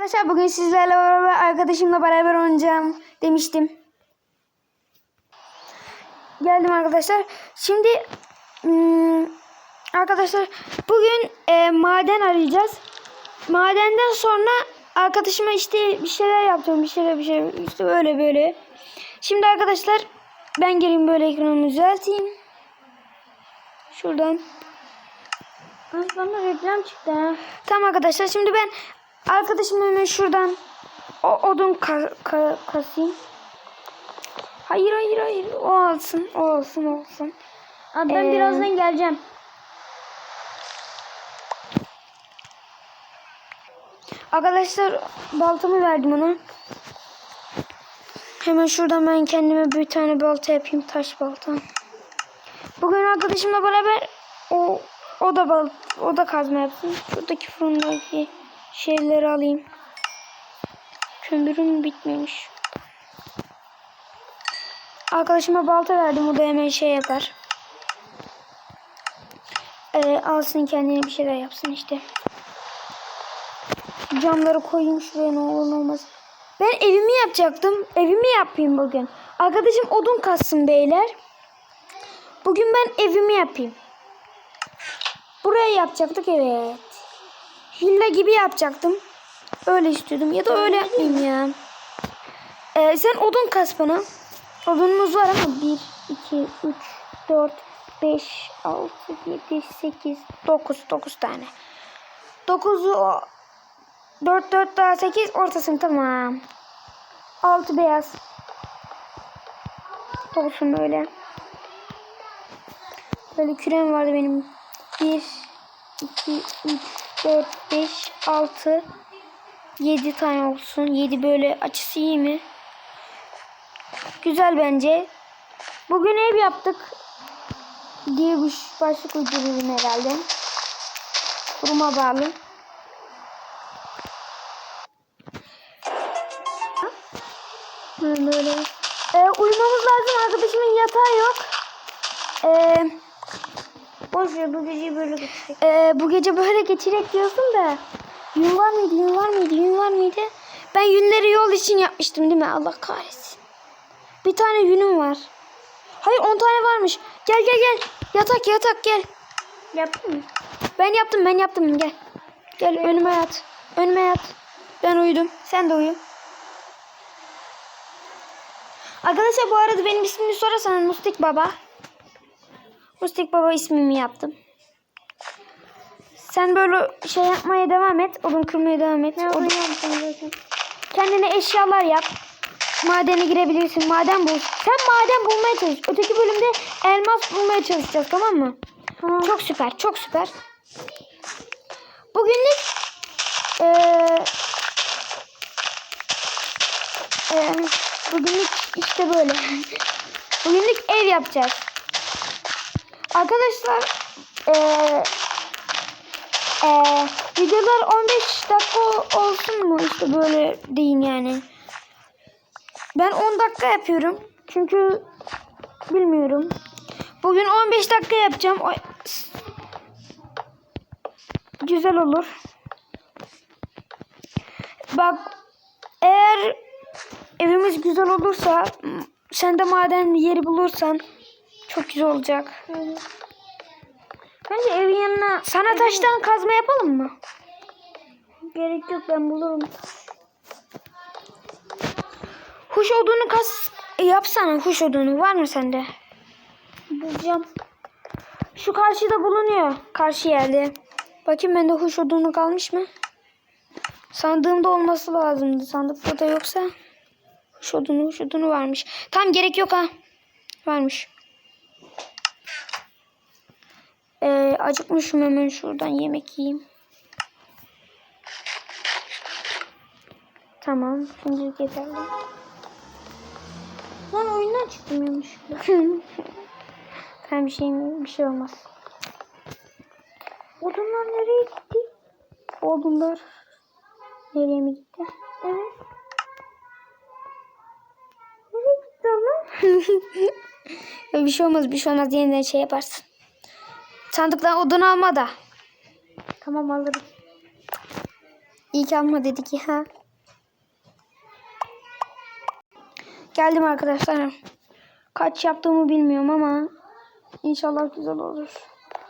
Arkadaşlar bugün sizlerle beraber arkadaşımla beraber oynayacağım demiştim. Geldim arkadaşlar. Şimdi hmm, arkadaşlar bugün e, maden arayacağız. Madenden sonra arkadaşıma işte bir şeyler yapacağım. Bir şeyler bir şey işte böyle böyle. Şimdi arkadaşlar ben geleyim böyle ekranımı düzelteyim. Şuradan. Bana reklam çıktı. Tamam arkadaşlar şimdi ben arkadaşımla hemen şuradan o odun ka- ka- kasayım. Hayır hayır hayır o alsın o olsun o olsun. Abi ben Ee, birazdan geleceğim. Arkadaşlar baltamı verdim ona. Hemen şuradan ben kendime bir tane balta yapayım taş balta. Bugün arkadaşımla beraber o o da bal o da kazma yapsın. Şuradaki fırındaki şeyleri alayım. Kömürüm bitmemiş. Arkadaşıma balta verdim o da hemen şey yapar. Ee, alsın kendine bir şeyler yapsın işte. Camları koyayım şuraya ne olur ne olmaz. Ben evimi yapacaktım. Evimi yapayım bugün. Arkadaşım odun kassın beyler. Bugün ben evimi yapayım. Buraya yapacaktık evet. Villa gibi yapacaktım. Öyle istiyordum ya da öyle yapmayayım ya. Ee, sen odun kas bana. Odunumuz var ama 1, 2, 3, 4, 5, 6, 7, 8, 9, 9 tane. 9'u 4 4 daha 8 ortasın tamam. 6 beyaz. Olsun böyle. Böyle kürem vardı benim. 1 2 3 4 5 6 7 tane olsun. 7 böyle açısı iyi mi? Güzel bence. Bugün ev yaptık. diye bir başlık uydururum herhalde. Kuruma bağlı. Böyle. Ee, uyumamız lazım. Arkadaşımın yatağı yok. Ee, Boş ver bu geceyi böyle geçecek. e, bu gece böyle geçirek diyorsun da. Yün var mıydı? Yün var mıydı? Yün var mıydı? Ben yünleri yol için yapmıştım değil mi? Allah kahretsin. Bir tane yünüm var. Hayır 10 tane varmış. Gel gel gel. Yatak yatak gel. Yaptın mı? Ben yaptım ben yaptım gel. Gel önüme yat. Önüme yat. Ben uyudum. Sen de uyu. Arkadaşlar bu arada benim ismimi sorarsanız Mustik Baba. Mustik Baba ismimi yaptım. Sen böyle şey yapmaya devam et. Odun kırmaya devam et. Ne Odun- zaten. Kendine eşyalar yap. Madene girebilirsin. Maden bul. Sen maden bulmaya çalış. Öteki bölümde elmas bulmaya çalışacağız tamam mı? Tamam. Çok süper. Çok süper. Bugünlük eee eee, bugünlük işte böyle. Bugünlük ev yapacağız. Arkadaşlar eee eee videolar 15 dakika olsun mu? İşte böyle deyin yani. Ben 10 dakika yapıyorum. Çünkü bilmiyorum. Bugün 15 dakika yapacağım. O- Güzel olur. Bak eğer evimiz güzel olursa sen de maden yeri bulursan çok güzel olacak. Bence evin yanına Sana taştan kazma yapalım mı? gerek yok ben bulurum. Huş odunu kas yapsana huş odunu var mı sende? Bulacağım. Şu karşıda bulunuyor. Karşı yerde. Bakayım bende huş odunu kalmış mı? Sandığımda olması lazımdı. Sandıkta da yoksa. Huş odunu, huş odunu varmış. Tam gerek yok ha. Varmış. Ee, acıkmışım hemen şuradan yemek yiyeyim. Tamam. Şimdi yeterli. Lan oyundan çıktım yanlışlıkla. Tamam bir şey, bir şey olmaz. Odunlar nereye gitti? Odunlar nereye mi gitti? Evet. Nereye gitti onlar? bir şey olmaz bir şey olmaz yeniden şey yaparsın. Sandıktan odun alma da. Tamam alırım. İyi ki alma dedik ya. Geldim arkadaşlar. Kaç yaptığımı bilmiyorum ama inşallah güzel olur.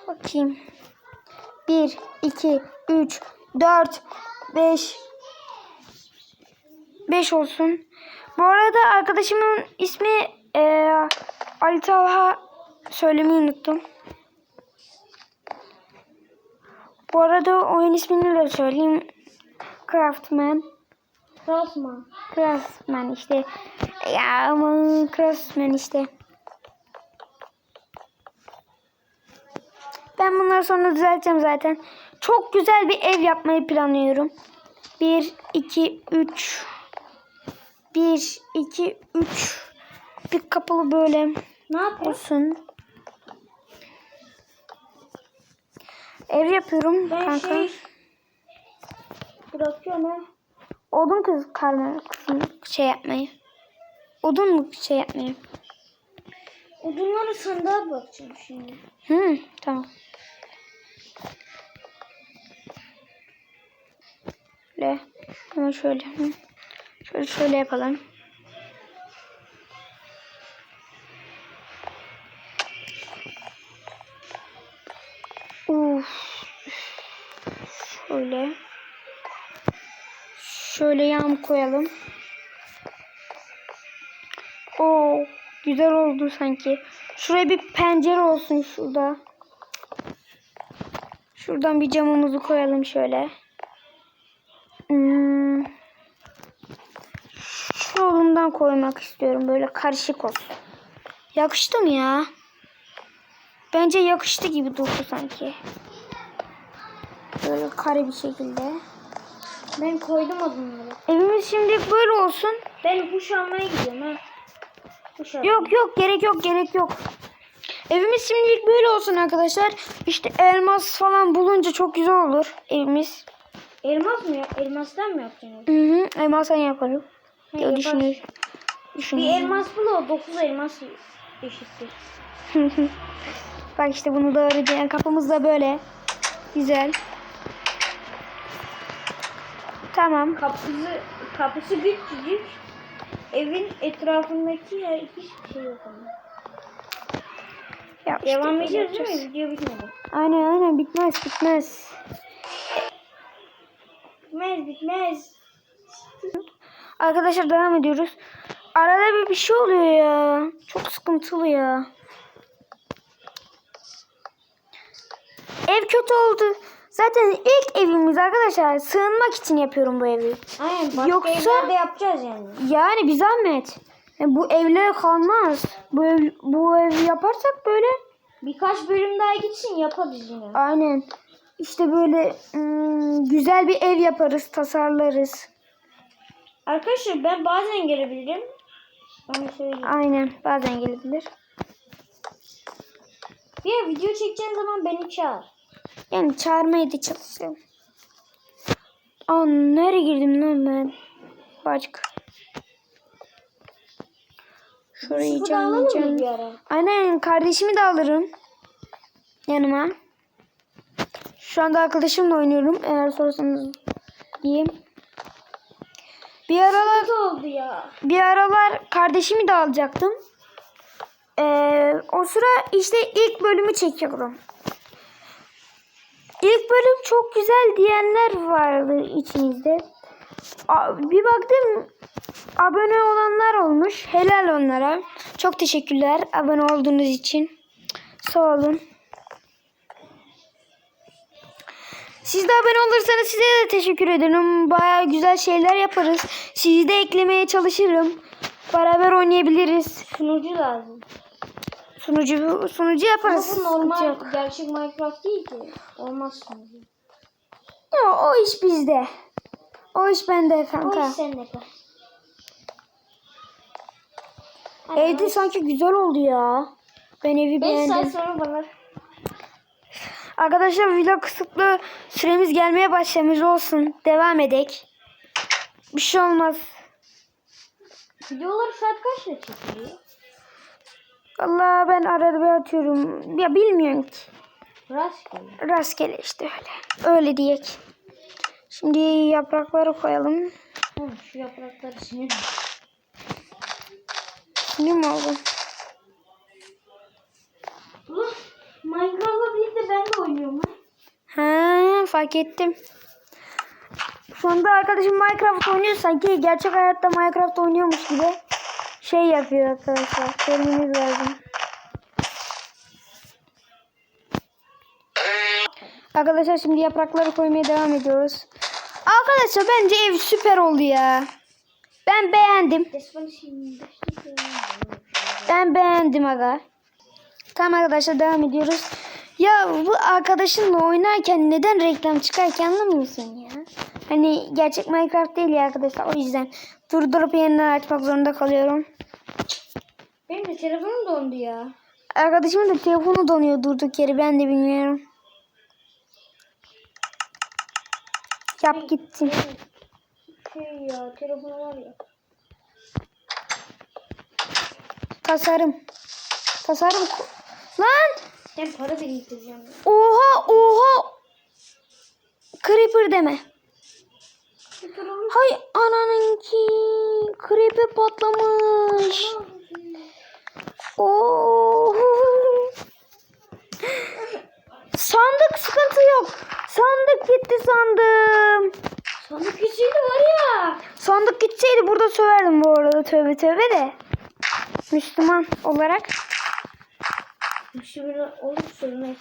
Bakayım. 1, 2, 3, 4, 5. 5 olsun. Bu arada arkadaşımın ismi eee Ali Talha söylemeyi unuttum. Bu arada oyun ismini de söyleyeyim. Craftman. Krasma. Craftsman işte. Ya aman Craftsman işte. Ben bunları sonra düzelteceğim zaten. Çok güzel bir ev yapmayı planlıyorum. 1, 2, 3. 1, 2, 3. Bir kapalı böyle Ne yapıyorsun? Ev yapıyorum Ben kanka. şey bırakıyorum ha. Odun kız karma şey yapmayı. Odun mu şey yapmayı? Odunları sandığa bırakacağım şimdi. Hı, tamam. Şöyle. Hemen şöyle. Şöyle şöyle yapalım. Şöyle. Şöyle yan koyalım. Oo, güzel oldu sanki. Şuraya bir pencere olsun şurada. Şuradan bir camımızı koyalım şöyle. Hmm. Şu yolundan koymak istiyorum. Böyle karışık olsun. Yakıştı mı ya? Bence yakıştı gibi durdu sanki. Böyle kare bir şekilde. Ben koydum odunları. Evimiz şimdi böyle olsun. Ben kuş almaya gidiyorum ha. Kuş. Yok yok gerek yok gerek yok. Evimiz şimdilik böyle olsun arkadaşlar. İşte elmas falan bulunca çok güzel olur evimiz. Elmas mı? Elmastan mı yapacaksın? Hı hı. Elmasdan yaparım. Ha, Ya yaparsın. düşünür. Bir Düşünür. elmas bul o 9 elmas eşittir. Bak işte bunu doğru diyen kapımız da böyle. Güzel. Tamam. Kapısı kapısı küçücük. Evin etrafındaki yer hiçbir şey yok ama. Ya işte Devam edeceğiz değil mi? Video bitmedi. Aynen aynen bitmez bitmez. Bitmez bitmez. Arkadaşlar devam ediyoruz. Arada bir bir şey oluyor ya. Çok sıkıntılı ya. Ev kötü oldu. Zaten ilk evimiz arkadaşlar sığınmak için yapıyorum bu evi. Aynen başka Yoksa- evlerde yapacağız yani. Yani bir zahmet. Yani bu evlere kalmaz. Bu ev, bu evi yaparsak böyle Birkaç bölüm daha gitsin yaparız yine. aynen işte böyle ım, güzel bir ev yaparız, tasarlarız. Arkadaşlar ben bazen gelebilirim. Onu söyleyeyim. Aynen bazen gelebilir. Bir video çekeceğin zaman beni çağır. Yani çağırmaya da çalışıyorum. Aa nereye girdim lan ben? Bacık. Şurayı canlayacağım. Aynen kardeşimi de alırım. Yanıma. Şu anda arkadaşımla oynuyorum. Eğer sorarsanız diyeyim. Bir aralar oldu ya. bir aralar kardeşimi de alacaktım. Ee, o sıra işte ilk bölümü çekiyorum. İlk bölüm çok güzel diyenler vardı içinizde. Bir baktım abone olanlar olmuş. Helal onlara. Çok teşekkürler abone olduğunuz için. Sağ olun. Siz de abone olursanız size de teşekkür ederim. Baya güzel şeyler yaparız. Sizi de eklemeye çalışırım. Beraber oynayabiliriz. Sunucu lazım. Sunucu sunucu Ama yaparız. bu Sıkıntı normal yok. gerçek Minecraft değil ki. Olmaz sunucu. Ya, o iş bizde. O iş bende O kanka. iş sende kal. Evde sanki güzel oldu ya. Ben evi 5 saat beğendim. sonra bana Arkadaşlar video kısıtlı süremiz gelmeye başlamış olsun. Devam edek. Bir şey olmaz. videoları saat kaçta çekiliyor? Allah ben arada bir atıyorum. Ya bilmiyorum ki. Rastgele. Rastgele işte öyle. Öyle diyek. Şimdi yaprakları koyalım. Oğlum şu yaprakları sinir. Şimdi mi oldu? Minecraft'la birlikte ben de oynuyorum. Ha, fark ettim. Şu anda arkadaşım Minecraft oynuyor sanki gerçek hayatta Minecraft oynuyormuş gibi şey yapıyor arkadaşlar. Görmeniz lazım. Arkadaşlar şimdi yaprakları koymaya devam ediyoruz. Arkadaşlar bence ev süper oldu ya. Ben beğendim. Ben beğendim aga. Tamam arkadaşlar devam ediyoruz. Ya bu arkadaşınla oynarken neden reklam çıkarken anlamıyorsun ya? Hani gerçek Minecraft değil ya arkadaşlar o yüzden durdurup yeniden açmak zorunda kalıyorum. Benim de telefonum dondu ya. Arkadaşımın da telefonu donuyor durduk yere ben de bilmiyorum. Yap gitsin. Şey ya telefonu var ya. Tasarım. Tasarım. Lan! Ben para biriktireceğim. Oha oha. Creeper deme. Hay ananınki. Creeper patlamış. Oo. Sandık sıkıntı yok. Sandık gitti sandım. Sandık içinde var ya. Sandık gitseydi burada söverdim bu arada tövbe tövbe de. Müslüman olarak Şimdi olup sürmek.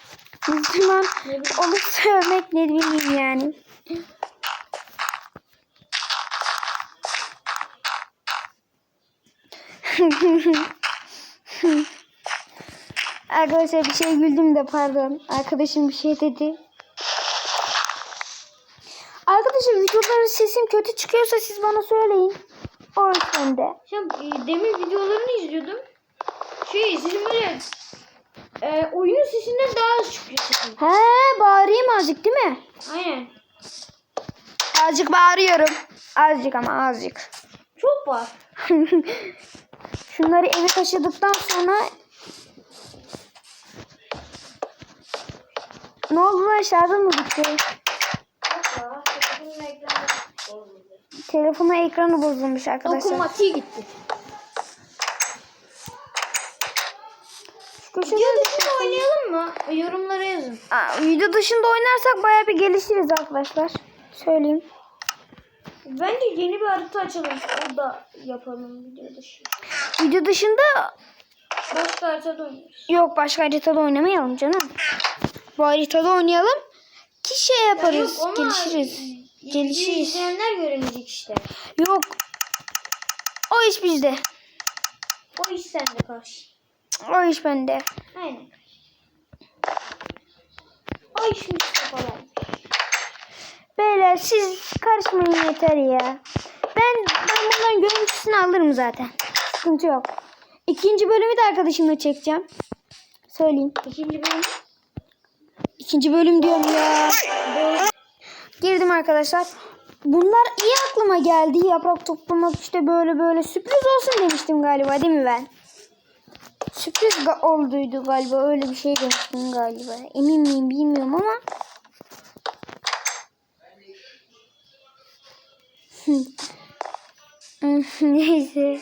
Müslüman olup sövmek ne bileyim yani. Arkadaşlar bir şey güldüm de pardon. Arkadaşım bir şey dedi. Arkadaşlar videoların sesim kötü çıkıyorsa siz bana söyleyin. O yüzden de. Sen e, demin videolarını izliyordum. Şey sesim böyle e, oyunun sesinden daha az çıkıyor sesim. He bağırayım azıcık değil mi? Aynen. Azıcık bağırıyorum. Azıcık ama azıcık. Çok var. Şunları eve taşıdıktan sonra ne oldu lan şarjım mı bitti? Telefonun ekranı bozulmuş arkadaşlar. Otomatiği gitti. Köşede- Video dışında oynayalım mı? Yorumlara yazın. Aa, video dışında oynarsak baya bir gelişiriz arkadaşlar. Söyleyeyim. Bence yeni bir harita açalım. O da yapalım video dışı. Video dışında Başka haritada oynarız. yok başka haritada oynamayalım canım. Bu haritada oynayalım ki şey yaparız. Yok ama gelişiriz. Gelişiriz. izleyenler göremeyecek işte. Yok. O iş bizde. O iş sende karşı. O iş bende. Aynen. O iş Mustafa'dan. Beyler siz karışmayın yeter ya. Ben, ben bundan görüntüsünü alırım zaten. Sıkıntı yok. İkinci bölümü de arkadaşımla çekeceğim. Söyleyeyim. İkinci bölüm. İkinci bölüm diyorum ya. Girdim arkadaşlar. Bunlar iyi aklıma geldi. Yaprak toplamak işte böyle böyle sürpriz olsun demiştim galiba değil mi ben? Sürpriz ga- olduydu galiba. Öyle bir şey demiştim galiba. Emin miyim bilmiyorum ama. Neyse.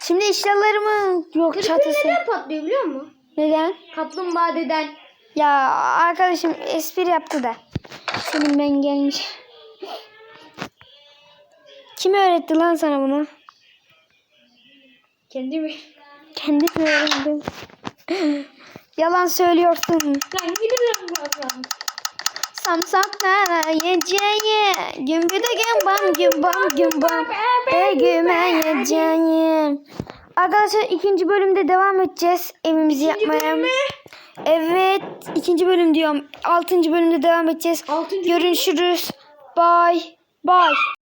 Şimdi eşyalarımı yok Creeper çatısı. neden patlıyor biliyor musun? Neden? Kaplumbağa deden. Ya arkadaşım espri yaptı da. Senin ben gelmiş. Kim öğretti lan sana bunu? Kendi mi? Kendi mi öğrendin? Yalan söylüyorsun. Lan gidelim bakalım. Samsaklara yiyeceğim. Gümbüde gümbam gümbam gümbam. Begüme yiyeceğim. Arkadaşlar ikinci bölümde devam edeceğiz evimizi yapmaya. Evet ikinci bölüm diyorum. Altıncı bölümde devam edeceğiz. Altıncı Görüşürüz. Bye. Bye.